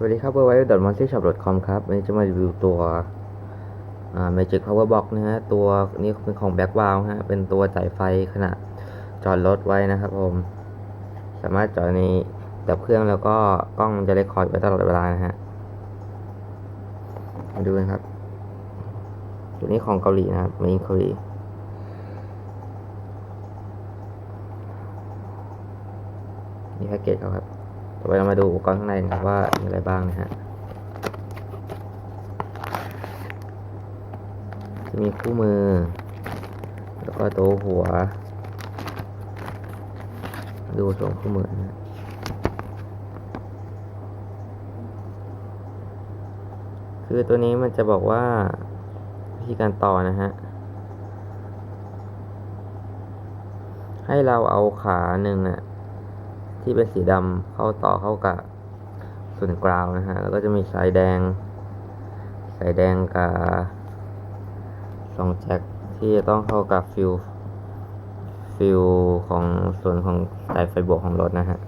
สวัสดีครับ w w w m o n s t y s h o p c o m คอมครับวันนี้จะมารีวิวตัวอ่า Magic Power Box นะฮะตัวนี้เป็นของ b a c k w o w ฮะเป็นตัวจ่ายไฟขณะจอดรถไว้นะครับผม สามารถจอดในดับเครื่องแล้วก็กล้องจะเรคคอร์ดไว้ตลอดเวลานะฮะมาดูกันครับ ตัวนี้ของเกาหลีนะครับมาอินเกาหลีนี่แพ็กเกจเขาครับ ต่อไปเรามาดูอุปกรณ์ข้างในนะครับว่ามีอะไรบ้างนะฮะจะมีคู่มือ แล้วก็ตัวหัว ดูส่วนคู่มือนะฮะคือตัวนี้มันจะบอกว่าวิธีการต่อนะฮะ ให้เราเอาขาหนึ่งน่ะ ที่เป็นสีดำเข้าต่อเข้ากับส่วนกราวนะฮะ แล้วก็จะมีสายแดง สายแดงกับสองแจ็คที่จะต้องเข้ากับฟิวฟิวของส่วนของสายไฟบวกของรถนะฮะ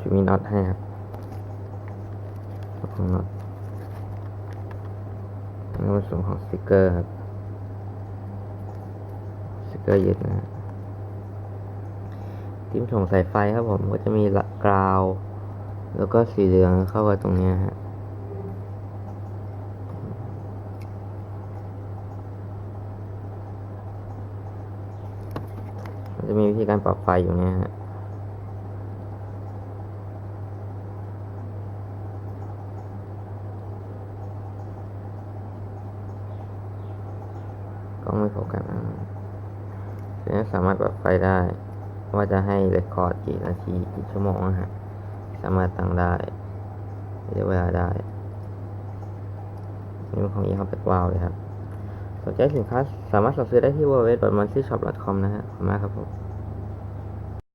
จะมีน็อตให้ครับน็อต นี่เป็นส่วนของสติกเกอร์ครับ สติกเกอร์ยึดนะฮะที่ถุงสายไฟครับผมก็จะมีละกราว แล้วก็สีเหลืองเข้ากับตรงนี้ฮะมันจะมีวิธีการปรับไฟอยู่เนี่ยฮะ กล้องไม่โฟกัสนะทีนี้สามารถปรับไฟได้ ว่าจะให้เรคคอร์ดกี่นาทีกี่ชั่วโมงนะฮะสามารถตั้งได้เรียกเวลาได้นี่เป็นของยี่ห้อแบ็กวาวเลยครับสนใจสินค้าสามารถสั่งซื้อได้ที่ www.monstyshop.com นะฮะขอบคุณมากครับผม